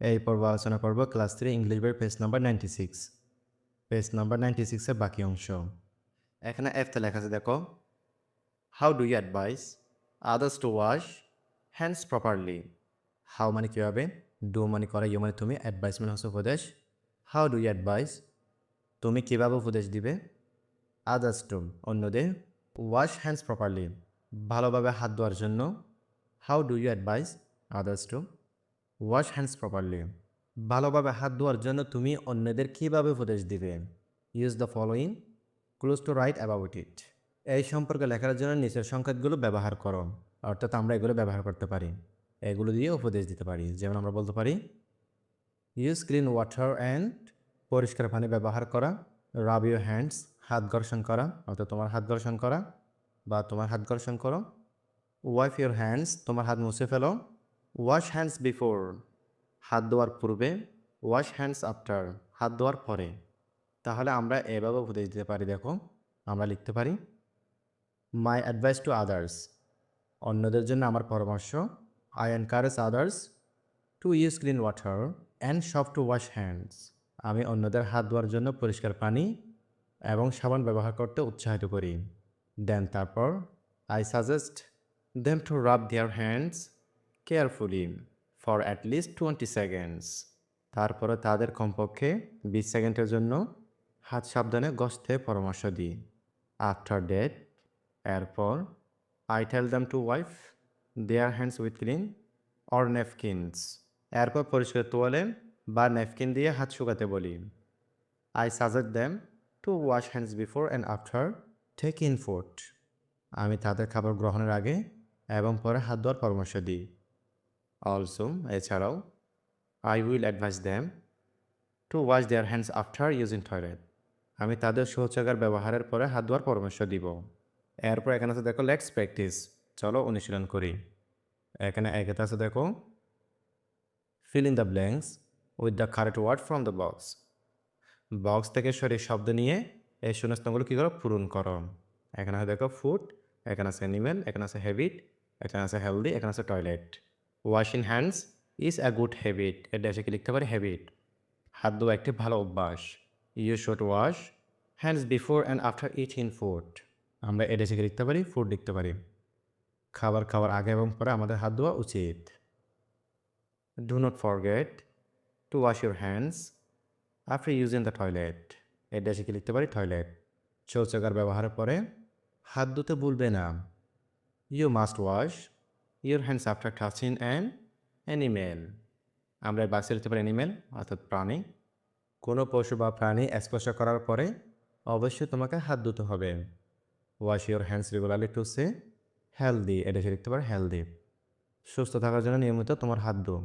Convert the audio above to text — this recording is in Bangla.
এই পর্ব আলোচনা করব ক্লাস থ্রি, ইংলিশ বইয়ের page number ninety six page number ninety সিক্সের বাকি অংশ। এখানে এফতে লেখা আছে, দেখো how do you advise others to wash hands properly how মানে কী হবে? ডু মানে করে ইউ মানে তুমি অ্যাডভাইস মানে হচ্ছে উপদেশ। হাউ ডু ইউ অ্যাডভাইস তুমি কীভাবে উপদেশ দিবে? আদার্স টু অন্যদের ওয়াশ হ্যান্ডস প্রপারলি ভালোভাবে হাত ধোয়ার জন্য how do you advise others to wash hands properly ভালোভাবে হাত ধোয়ার জন্য তুমি অন্যদের কীভাবে উপদেশ দিবে? Use the following clues to write about it এই সম্পর্কে লেখার জন্য নিচের সংকেতগুলো ব্যবহার করো। অর্থাৎ আমরা এগুলো ব্যবহার করতে পারি। এগুলো দিয়ে উপদেশ দিতে পারি। যেমন আমরা বলতে পারি ইউজ ক্লিন ওয়াটার অ্যান্ড পরিষ্কার পানি ব্যবহার করা। রাব ইউর হ্যান্ডস হাত ঘর্ষণ করা। অর্থাৎ তোমার হাত ঘর্ষণ করা বা তোমার হাত ঘর্ষণ করো। ওয়াইফ ইউর হ্যান্ডস তোমার হাত মুছে ফেলো। ওয়াশ হ্যান্ডস বিফোর হাত ধোয়ার পূর্বে ওয়াশ হ্যান্ডস আফটার হাত ধোয়ার পরে। তাহলে আমরা এভাবে উপদেশ দিতে পারি, দেখো, আমরা লিখতে পারি মাই অ্যাডভাইস টু আদার্স অন্যদের জন্য আমার পরামর্শ I encourage others to use clean water and soap to wash hands আমি অন্যদের হাত ধোয়ার জন্য পরিষ্কার পানি এবং সাবান ব্যবহার করতে উৎসাহিত করি। দেন তারপর I suggest them to rub their hands carefully for at least twenty seconds তারপরে তাদের কমপক্ষে বিশ সেকেন্ডের জন্য হাত সাবধানে গসতে পরামর্শ দিই। আফটার ডেট এরপর I tell them to wipe their hands with clean or napkins এরপর পরিষ্কার তোয়ালে বা নেপকিন দিয়ে হাত শুকাতে বলি। I suggest them to wash hands before and after take in food আমি তাদের খাবার গ্রহণের আগে এবং পরে হাত ধোয়ার পরামর্শ দিই। অলসো এছাড়াও I will advise them to wash their hands after using toilet আমি তাদের শৌচাগার ব্যবহারের পরে হাত ধোয়ার পরামর্শ দিব। এরপর এখানে আছে, দেখো লেটস প্র্যাকটিস চলো, অনুশীলন করি। এখানে একেতে আছে, দেখো fill in the blanks with the correct word from the box box থেকে সঠিক শব্দ নিয়ে এই শূন্যস্থানগুলো কী করো? পূরণ করো। এখানে আছে, দেখো ফুড এখানে আছে অ্যানিমেল এখানে আছে হ্যাবিট এখানে আছে হেলদি এখানে আছে toilet washing hands is a good habit এটা এসে কি লিখতে পারি হ্যাবিট হাত ধোয়া একটি ভালো অভ্যাস you should wash hands before and after eat in food আমরা এটা এসে লিখতে পারি ফুড লিখতে পারি খাবার খাওয়ার আগে এবং পরে আমাদের হাত ধোয়া উচিত do not forget to wash your hands after use in the toilet এটা এসে কি লিখতে পারি টয়লেট শৌচাগার ব্যবহারের পরে হাত ধুতে ভুলবে না you must wash your hands after touching an animal আমরা বাসে লিখতে পারি অ্যানিমেল অর্থাৎ প্রাণী। কোনো পশু বা প্রাণী স্পর্শ করার পরে অবশ্যই তোমাকে হাত ধুতে হবে। Wash your hands regularly to stay healthy এটা লিখতে পারে হেলদি সুস্থ থাকার জন্য নিয়মিত তোমার হাত ধো।